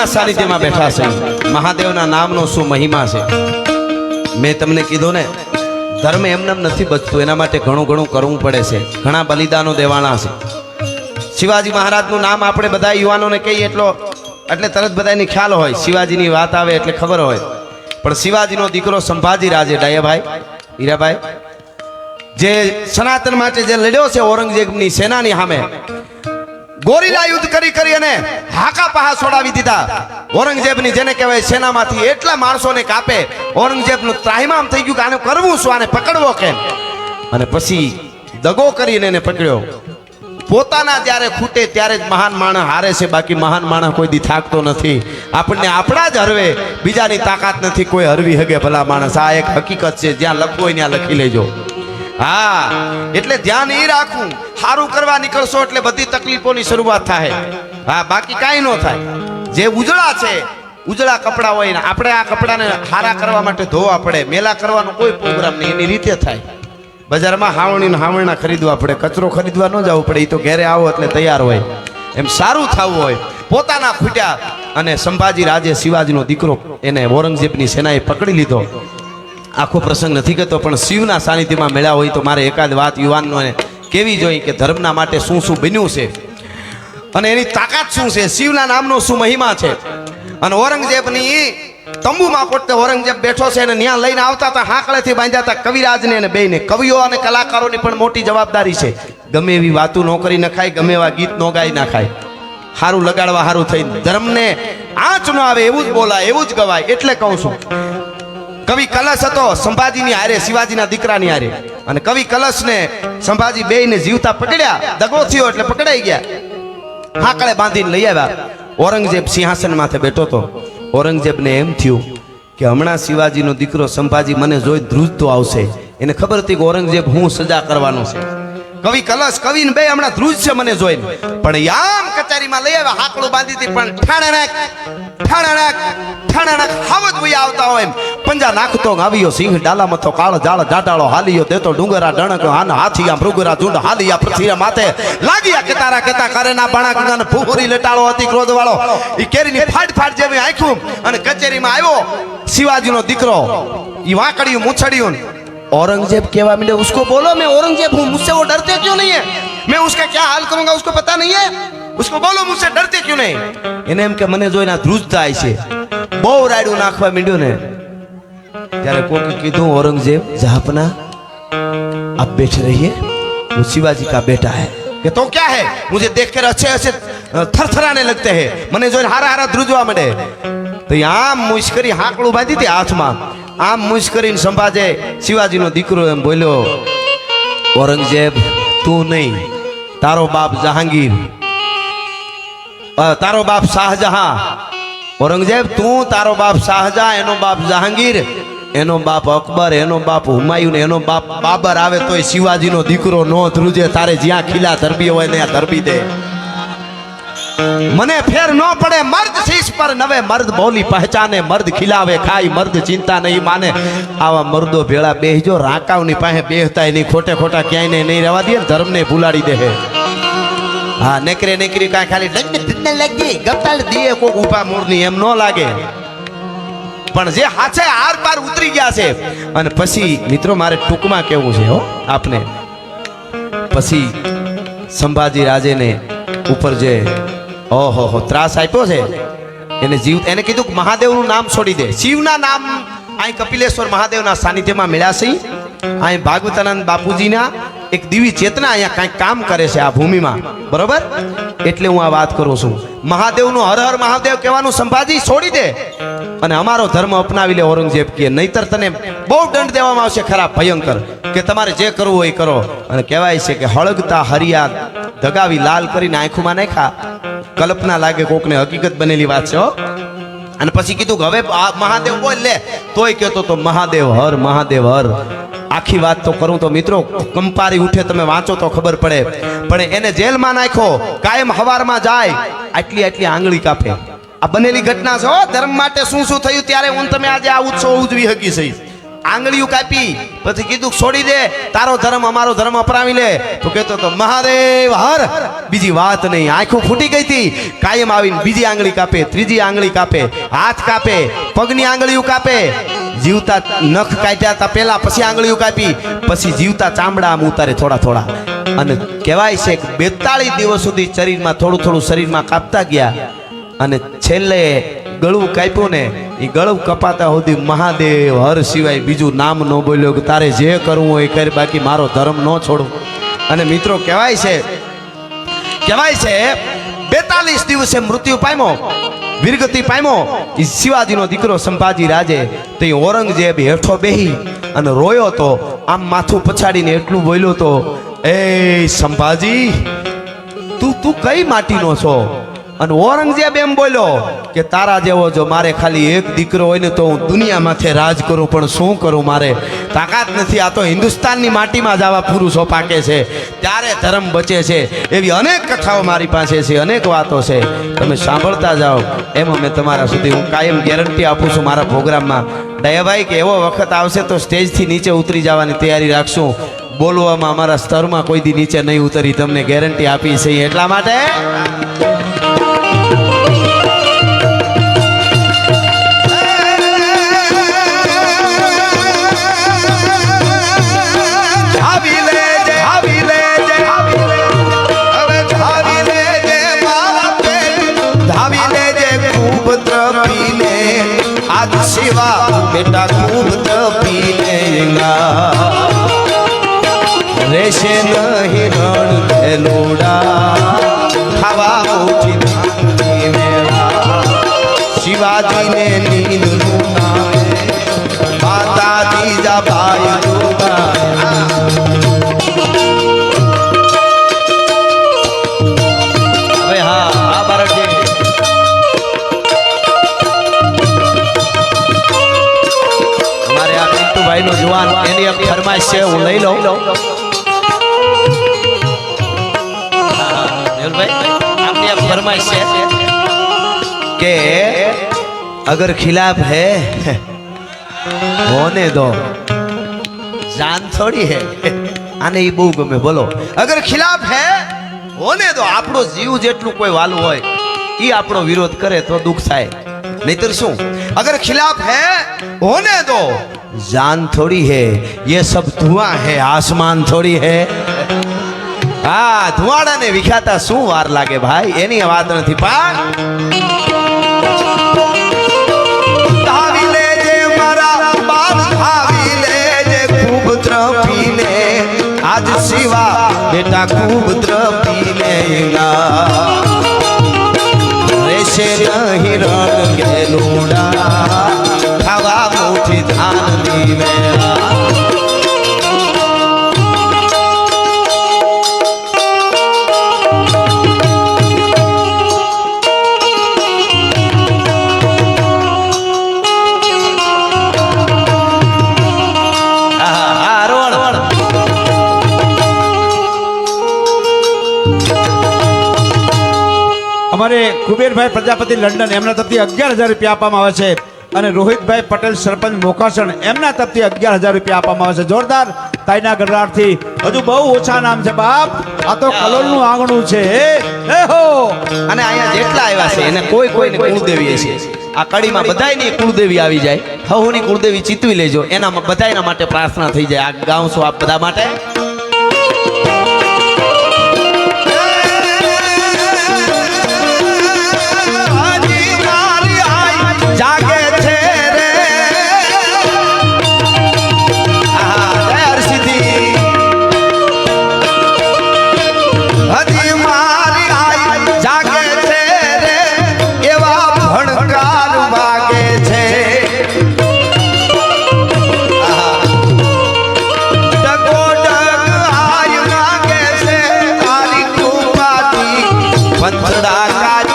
શિવના સાનિધ્યમાં બેઠા છે. મહાદેવના નામનો શું મહિમા છે? મેં તમને કીધું ને ધર્મ એમને નથી બચતું એના માટે ઘણું ઘણું કરવું પડે છે. ઘણા બલિદાનો દેવાના છે. શિવાજી મહારાજનું નામ આપણે બધા યુવાનોને કહીએ એટલો એટલે તરત બધાની ખ્યાલ હોય. શિવાજીની વાત આવે એટલે ખબર હોય. પણ શિવાજીનો દીકરો સંભાજી રાજે ડાયાભાઈ હીરાભાઈ. જે સનાતન માટે જે લડ્યો છે ઔરંગઝેબની સેનાની સામે ગોરીલા યુદ્ધ કરી કરી અને હાકા પહા છોડાવી દીધા. ઔરંગઝેબની જેને કહેવાય સેનામાંથી એટલા માણસોને કાપે, ઔરંગઝેબનું ત્રાહિમામ થઈ ગયું કે આને કરવું શું, આને પકડવો કેમ? અને પછી દગો કરીને એને પકડ્યો. પોતાના જ્યારે ખૂટે ત્યારે જ મહાન માણસ હારે છે, બાકી મહાન માણસ કોઈ દી થાકતો નથી. આપણને આપણા જ હરવે, બીજાની તાકાત નથી, કોઈ હરવી હગે ભલા માણસ. આ એક હકીકત છે, જ્યાં લખવું હોય ત્યાં લખી લેજો. હા, એટલે ધ્યાન એ રાખવું. સારું કરવા નીકળશો એટલે બધી તકલીફોની શરૂઆત થાય. હા, બાકી કાંઈ ન થાય. જે ઉજળા છે, ઉજળા કપડાં હોય ને, આપણે આ કપડાને હારા કરવા માટે ધોવા પડે. મેલા કરવાનો કોઈ પ્રોગ્રામ નહીં, એની રીતે થાય. બજારમાં હાવણીને હાવણા ખરીદવા પડે. કચરો ખરીદવા ન જવું પડે એ તો ઘેરે આવો એટલે તૈયાર હોય. એમ સારું થવું હોય. પોતાના ખૂટ્યા અને સંભાજી રાજે શિવાજીનો દીકરો એને ઔરંગઝેબની સેનાએ પકડી લીધો. આખો પ્રસંગ નથી કહેતો પણ શિવના સાનિધ્યમાં મળ્યા હોય તો મારે એકાદ વાત યુવાનોને કેવી જોઈએ કે ધર્મના માટે શું શું બન્યું છે? અને એની તાકાત શું છે? શિવના નામનો શું મહિમા છે? અને ઔરંગઝેબની તંબુમાં પોતે ઔરંગઝેબ બેઠો છે અને ત્યાં લઈને આવતા હતા, હાંકળેથી બાંધ્યા હતા કવિરાજને અને બેને કવિઓ અને કલાકારોની પણ મોટી જવાબદારી છે. ગમે એવી વાતું ન કરી નખાય, ગમે એવા ગીત ન ગાઈ નાખાય. સારું લગાડવા સારું થઈને ધર્મને આંચ ન આવે એવું જ બોલાય, એવું જ ગવાય, એટલે કહું છું. કવિ કલશ હતો સંભાજીની હારે, શિવાજીના દીકરાની હારે. અને કવિ કલશને સંભાજી બેયને જીવતા પકડ્યા, દગો થયો એટલે પકડાઈ ગયા. હાકળે બાંધીને લઈ આવ્યા. ઔરંગઝેબ સિંહાસન માથે બેઠો હતો. ઔરંગઝેબને એમ થયું કે હમણાં શિવાજીનો દીકરો સંભાજી મને જોઈ ધ્રુજતો આવશે. એને ખબર હતી કે ઔરંગઝેબ હું સજા કરવાનો છે. કવિ કલશ કવિને બે હમણાં ધ્રુજ છે મને જોઈને. પણ યામ કચેરીમાં લઈ આવ્યા, હાકડું બાંધી હતી, પણ ઠાણા નાખ ઠાણા નાખ ઠાણા નાખ હાવત ભાઈ આવતા હોય એમ. પંજા નાખતો આવ્યો સિંહ, ડાલામાં તો કાળ જાળ જાડાળો હાલિયો દેતો ડુંગરા ડણક હાન હાથિયા, મૃગરા ઝુંડ હાલિયા, પૃથ્વીના માથે લાગ્યા કેતારા કેતા કરે ના બાણા ગંગાને ફૂફરી લેટાળો હતી ક્રોધ વાળો ઈ કેરીની ફાટ ફાટ જેવી આંખ્યું અને કચેરીમાં આવ્યો શિવાજીનો દીકરો. ઈ વાંકડિયું, મૂછડિયું औरंगजेब केवा मिले उसको बोलो मैं औरंगजेब हूँ मुझसे वो डरते क्यों नहीं है मैं उसका क्या हाल करूंगा उसको पता नहीं है उसको बोलो मुझसे डरते क्यों नहीं એને એમ કે મને જોઈને આ ધ્રુજતા આય છે બહુ રાયડું નાખવા માંડ્યું ને ત્યારે કોકે કીધું औरंगजेब जहापना आप बैठे रहिए वो शिवाजी का बेटा है કે તો क्या है मुझे देखकर अच्छे अच्छे थरथराने लगते हैं મને જોઈને હારા હારા ધ્રુજવા માંડે તો ઈ આમ મુશ્કરી હાકડું બાંધી હતી હાથમાં આમ મુશ્કરીને સંભાજે શિવાજીનો દીકરો એમ બોલ્યો, ઔરંગઝેબ, તું નહીં, તારો બાપ જહાંગીર. તારો બાપ શાહજહાં. ઔરંગઝેબ, તું, તારો બાપ શાહજહાં, એનો બાપ જહાંગીર, એનો બાપ અકબર, એનો બાપ હુમાયુન, એનો બાપ બાબર આવે તોય શિવાજીનો દીકરો નો ધ્રુજે, તારે જ્યાં ખીલા ધરબી હોય ત્યાં ધરબી દે. મને ફેર ન પડે મર્દ શીશ પર નવે મર્દ બોલી પહેચાને, મર્દ ખિલાવે ખાય, મર્દ ચિંતા નહીં માને. આવા મર્દો ભેળા બેહજો રાકાવની પાસે બેહતા નહીં ખોટે ખોટા ક્યાંય નહીં રહેવા દે, ધર્મને ભૂલાડી દે હા. નેકરે નેકરી કાંઈ ખાલી લગ્ન લાગી ગપતાલ દીએ કોક ઊભા મૂળની, એમ ન લાગે. પણ જે હાથે આર પાર ઉતરી ગયા છે, અને પછી, મિત્રો, મારે ટૂંકમાં કેવું છે, હો, આપને. પછી, સંભાજી રાજેને ઉપર જે ઓહો હો ત્રાસ આપ્યો છે? એને જીવ એને કીધું કે મહાદેવનું નામ છોડી દે. શિવના નામ અહીં કપિલેશ્વર મહાદેવના સાનિધ્યમાં મળ્યા છે અહીં ભાગવતાનંદ બાપુજીના એક દિવી ચેતના અહીંયા કાંઈક કામ કરે છે આ ભૂમિમાં. બરોબર? એટલે હું આ વાત કરું છું. મહાદેવનું હર હર મહાદેવ કહેવાનું સંભાજી, છોડી દે. અને અમારો ધર્મ અપનાવી લે ઔરંગઝેબ કે નહીતર તને બહુ દંડ દેવામાં આવશે, ખરાબ, ભયંકર. કે તમારે જે કરવું હોય કરો. અને કહેવાય છે કે હળગતા હરિયા દગાવી લાલ કરીને આંખોમાં નાખ્યા. કલ્પના લાગે કોકને હકીકત બનેલી વાત છે, હો. અને પછી કીધું હવે મહાદેવ બોલ લે. તોય કહેતો તો મહાદેવ હર મહાદેવ હર. આખી વાત તો કરું તો મિત્રો, કંપારી ઉઠે તમે વાંચો તો ખબર પડે. પણ એને જેલમાં નાખો કાયમ હવારમાં જાય, આટલી આટલી આંગળી કાપે. આ બનેલી ઘટના છે ધર્મ માટે શું શું થયું, ત્યારે હું તમે આજે આ ઉત્સવ ઉજવી શકી છે. આંગળીયું કાપી, પછી કીધું, છોડી દે, તારો ધર્મ અમારો ધર્મ અપરાવી લે. તો કહેતો તો મહાદેવ, હર. બીજી વાત નહીં, આંખો ફૂટી ગઈ હતી. કાયમ આવીને બીજી આંગળી કાપે, ત્રીજી આંગળી કાપે, હાથ કાપે, પગની આંગળીયું કાપે. જીવતા નખ કાપ્યા હતા પહેલા, પછી આંગળીઓ કાપી, પછી જીવતા ચામડા આમ ઉતારે થોડા થોડા. અને કહેવાય છે કે બેતાળીસ દિવસ સુધી શરીરમાં થોડું થોડું શરીરમાં કાપતા ગયા. અને છેલ્લે ગળું કાપ્યું ને એ ગળું કપાતા સુધી મહાદેવ હર સિવાય બીજું નામ ન બોલ્યો કે તારે જે કરવું હોય કર, બાકી મારો ધર્મ ન છોડું. અને મિત્રો કહેવાય છે કહેવાય છે, બેતાલીસ દિવસે મૃત્યુ પામ્યો, વીરગતિ પામ્યો એ શિવાજીનો દીકરો સંભાજી રાજે તો એ ઔરંગઝેબ હેઠો બેહી અને રોયો તો, આમ માથું પછાડીને એટલું બોલ્યો તો, એ સંભાજી, તું તું કઈ માટીનો છો? અને ઔરંગઝેબ એમ બોલ્યો કે, તારા જેવો જો મારે ખાલી એક દીકરો હોય ને તો હું દુનિયામાંથી રાજ કરું, પણ શું કરું મારે? તાકાત નથી, આ તો હિન્દુસ્તાનની માટીમાં જ આવા પુરુષો પાકે છે. ત્યારે ધર્મ બચે છે. એવી અનેક કથાઓ મારી પાસે છે, અનેક વાતો છે. તમે સાંભળતા જાઓ. એમાં મેં તમારા સુધી હું કાયમ ગેરંટી આપું છું મારા પ્રોગ્રામમાં. દયાભાઈ, કે એવો વખત આવશે તો સ્ટેજથી નીચે ઉતરી જવાની તૈયારી રાખશું. બોલવામાં અમારા સ્તરમાં કોઈ દી નીચે નહીં ઉતરી. તમને ગેરંટી આપી છે એટલા માટે এটা એક ફરમાઈશ છે હું લઈ લઉં. ફરમાઈશ કે અગર ખિલાફ હે હોને દો. જાન થોડી હે આને ઈ બહુ ગમે બોલો. અગર ખિલાફ હે હોને દો. આપણો જીવ જેટલું કોઈ વાલું હોય એ આપણો વિરોધ કરે તો દુઃખ થાય. નહીતર શું? અગર ખિલાફ હે હોને દો. જાન થોડી હે ये सब धुआं है आसमान થોડી હે હા ધુવાડાને વિખાતા શું વાર લાગે ભાઈ એની વાત નથી પણ ધાવી લેજે મારા બાપ ધાવી લેજે ખૂબ દ્રપીને આજ શિવા બેટા ખૂબ દ્રપીને ના રહેશે નહીં રણ ગેલુડા અમારે કુબેરભાઈ પ્રજાપતિ લંડન એમના તરફથી અગિયાર હજાર રૂપિયા આપવામાં આવે છે. અને રોહિતભાઈ પટેલ સરપંચ મોકાસણ, એમના તરફથી અગિયાર હજાર રૂપિયા આપવામાં આવે છે. જોરદાર તાઈના ગરડારથી હજુ બહુ ઓછા નામ છે બાપ. આ તો કલોલનું આંગણું છે. હે હે અને અહીંયા જેટલા આવ્યા છે, એને કોઈ કોઈને કુળદેવી છે આ કડીમાં બધાયની કુળદેવી આવી જાય. હવની કુળદેવી ચીતવી લેજો. એના બધાયના માટે પ્રાર્થના થઈ જાય. આ ગાઉં છું આપ બધા માટે. ಬಂದಾಗ